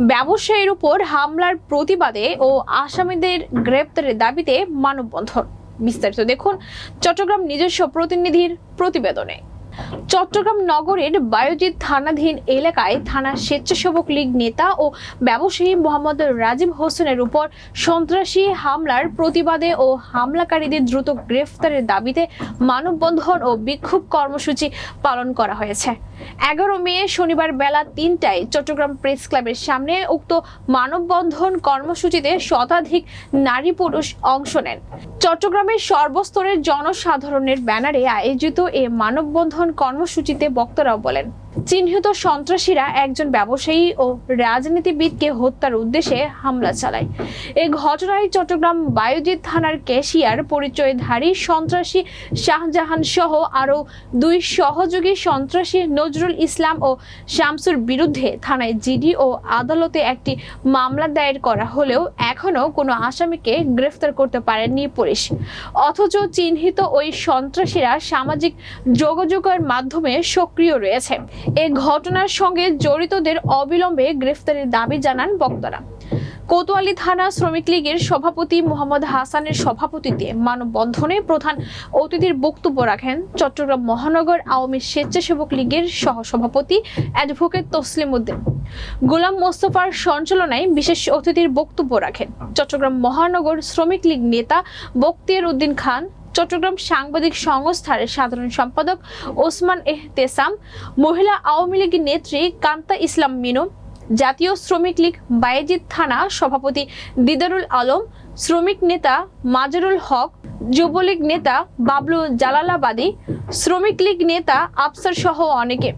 ব্যবসায়ীর উপর হামলার প্রতিবাদে ও আসামিদের গ্রেপ্তারের দাবিতে মানববন্ধন। বিস্তারিত দেখুন চট্টগ্রাম নিজস্ব প্রতিনিধির প্রতিবেদনে। চট্টগ্রাম নগরের বায়োজিৎ থানাধীন এলাকায় থানা স্বেচ্ছাসেবক লীগ নেতা ও ব্যবসায়ী মোহাম্মদ রাজীব হোসেনের উপর সন্ত্রাসী হামলার প্রতিবাদে ও হামলাকারীদের দ্রুত গ্রেফতারের দাবিতে মানববন্ধন ও বিক্ষোভ কর্মসূচি পালন করা হয়েছে। এগারো মে শনিবার বেলা তিনটায় চট্টগ্রাম প্রেস ক্লাবের সামনে উক্ত মানববন্ধন কর্মসূচিতে শতাধিক নারী পুরুষ অংশ নেন। চট্টগ্রামের সর্বস্তরের জনসাধারণের ব্যানারে আয়োজিত এ মানববন্ধন কর্মসূচিতে বক্তারাও বলেন। চিহ্নিত সন্ত্রাসীরা একজন ব্যবসায়ী ও রাজনীতিবিদকে হত্যার উদ্দেশ্যে হামলা চালায়। এ ঘটনায় চট্টগ্রাম বায়োজিৎ থানার ক্যাশিয়ার পরিচয়ধারী সন্ত্রাসী শাহজাহান সহ আরও দুই সহযোগী সন্ত্রাসী নজরুল ইসলাম ও শামসুর বিরুদ্ধে থানায় জিডি ও আদালতে একটি মামলা দায়ের করা হলেও এখনও কোনো আসামিকে গ্রেফতার করতে পারেননি পুলিশ। অথচ চিহ্নিত ওই সন্ত্রাসীরা সামাজিক যোগাযোগের মাধ্যমে সক্রিয় রয়েছে। এ ঘটনার সঙ্গে জড়িতদের অবিলম্বে গ্রেফতারের দাবি জানান বক্তারা। কোতোয়ালি থানা শ্রমিক লীগের সভাপতি মোহাম্মদ হাসানের সভাপতিত্বে মানববন্ধনে প্রধান অতিথির বক্তব্য রাখেন চট্টগ্রাম মহানগর আওয়ামী স্বেচ্ছাসেবক লীগের সহসভাপতি অ্যাডভোকেট তসলিম উদ্দিন। গোলাম মোস্তফার সঞ্চালনায় বিশেষ অতিথির বক্তব্য রাখেন চট্টগ্রাম মহানগর শ্রমিক লীগ নেতা বক্তিয়ার উদ্দিন খান চট্টগ্রাম সাংবাদিক সংস্থার সাধারণ সম্পাদক ওসমান এহতেসাম, মহিলা আওয়ামী লীগ নেত্রী কান্তা ইসলাম মিনু, জাতীয় শ্রমিক লীগ বায়েজিদ থানা সভাপতি দিদারুল আলম, শ্রমিক নেতা মাজারুল হক, যুবলীগ নেতা বাবলু জালালাবাদী, শ্রমিক লীগ নেতা আফসার সহ অনেকে।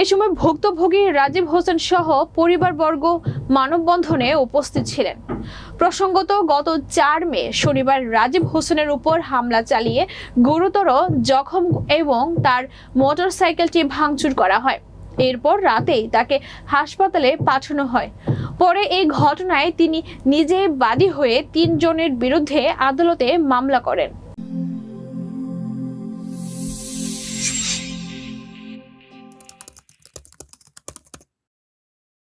এ সময় ভুক্তভোগী রাজীব হোসেন সহ পরিবারবর্গ মানববন্ধনে উপস্থিত ছিলেন। প্রসঙ্গত, গত চার মে শনিবার রাজীব হোসেনের উপর হামলা চালিয়ে গুরুতর জখম এবং তার মোটরসাইকেলটি ভাঙচুর করা হয়। এরপর রাতেই তাকে হাসপাতালে পাঠানো হয়। পরে এই ঘটনায় তিনি নিজে বাদী হয়ে তিনজনের বিরুদ্ধে আদালতে মামলা করেন।